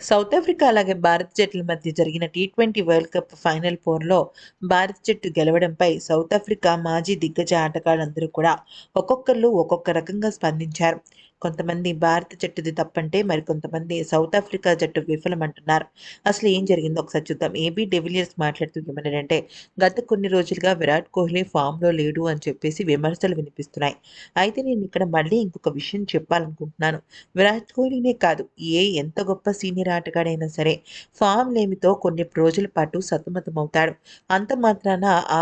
South Africa అలాగే భారత జట్ల మధ్య జరిగిన T twenty world cup final ఫోర్లో భారత జట్టు గెలవడంపై సౌత్ ఆఫ్రికా మాజీ దిగ్గజ ఆటగాళ్ళందరూ కూడా ఒక్కొక్కరు ఒక్కొక్క రకంగా స్పందించారు. కొంతమంది భారత జట్టుది తప్పంటే మరికొంతమంది సౌత్ ఆఫ్రికా జట్టు విఫలమంటున్నారు. అసలు ఏం జరిగిందో ఒకసారి చూద్దాం. ఏబీ డెవిలియర్స్ మాట్లాడుతూ ఏమన్నాడంటే గత కొన్ని రోజులుగా విరాట్ కోహ్లీ ఫామ్లో లేడు అని చెప్పేసి విమర్శలు వినిపిస్తున్నాయి. అయితే నేను ఇక్కడ మళ్ళీ ఇంకొక విషయం చెప్పాలనుకుంటున్నాను. విరాట్ కోహ్లీనే కాదు ఏ ఎంత గొప్ప సీనియర్ ఆటగాడైనా సరే ఫామ్ లేమితో కొన్ని రోజుల పాటు సతమతమవుతాడు. అంత మాత్రాన ఆ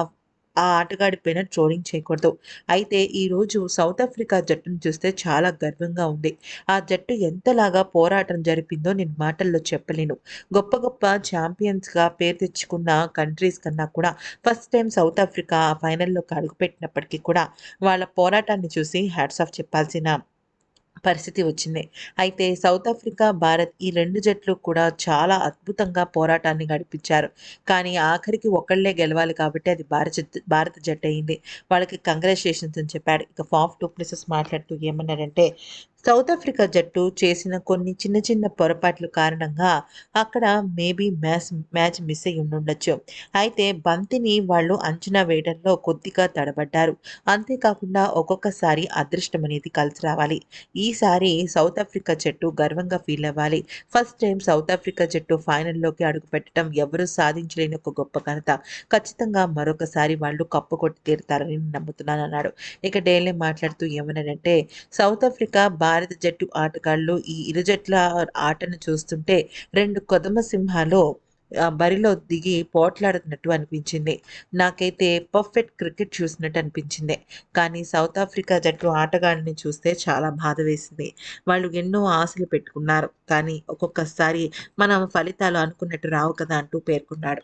ఆ ఆటగాడి పైన ట్రోలింగ్ చేయకూడదు. అయితే ఈరోజు సౌత్ ఆఫ్రికా జట్టును చూస్తే చాలా గర్వంగా ఉంది. ఆ జట్టు ఎంతలాగా పోరాటం జరిపిందో నేను మాటల్లో చెప్పలేను. గొప్ప గొప్ప ఛాంపియన్స్గా పేరు తెచ్చుకున్న కంట్రీస్ కన్నా కూడా ఫస్ట్ టైం సౌత్ ఆఫ్రికా ఆ ఫైనల్లోకి అడుగుపెట్టినప్పటికీ కూడా వాళ్ళ పోరాటాన్ని చూసి హ్యాట్స్ ఆఫ్ చెప్పాల్సిన పరిస్థితి వచ్చింది. అయితే సౌత్ ఆఫ్రికా భారత్ ఈ రెండు జట్లు కూడా చాలా అద్భుతంగా పోరాటాన్ని గడిపించారు కానీ ఆఖరికి ఒకళ్ళే గెలవాలి కాబట్టి అది భారత భారత జట్టు అయింది. వాళ్ళకి కంగ్రాచులేషన్స్ అని చెప్పాడు. ఇక ఫాఫ్ టూ ప్లేసెస్ మాట్లాడుతూ ఏమన్నారంటే సౌత్ ఆఫ్రికా జట్టు చేసిన కొన్ని చిన్న చిన్న పొరపాట్ల కారణంగా అక్కడ మేబీ మ్యాచ్ మ్యాచ్ మిస్ అయి ఉండుండొచ్చు అయితే బంతిని వాళ్ళు అంచనా వేయడంలో కొద్దిగా తడబడ్డారు. అంతేకాకుండా ఒక్కొక్కసారి అదృష్టం అనేది కలిసి రావాలి. ఈసారి సౌత్ ఆఫ్రికా జట్టు గర్వంగా ఫీల్ అవ్వాలి. ఫస్ట్ టైం సౌత్ ఆఫ్రికా జట్టు ఫైనల్లోకి అడుగుపెట్టడం ఎవరూ సాధించలేని ఒక గొప్ప ఘనత. ఖచ్చితంగా మరొకసారి వాళ్ళు కప్పు కొట్టి తీరుతారని నమ్ముతున్నాను అన్నాడు ఇక డైలీ మాట్లాడుతూ ఏమన్నాడంటే సౌత్ ఆఫ్రికా భారత జట్టు ఆటగాళ్ళు ఈ ఇరు జట్ల ఆటను చూస్తుంటే రెండు కొదమ సింహాలు బరిలో దిగి పోట్లాడుతున్నట్టు అనిపించింది. నాకైతే పర్ఫెక్ట్ క్రికెట్ చూసినట్టు అనిపించింది. కానీ సౌత్ ఆఫ్రికా జట్టు ఆటగాళ్ళని చూస్తే చాలా బాధ వేసింది. వాళ్ళు ఎన్నో ఆశలు పెట్టుకున్నారు. కానీ ఒక్కొక్కసారి మనం ఫలితాలు అనుకున్నట్టు రావు కదా అంటూ పేర్కొన్నాడు.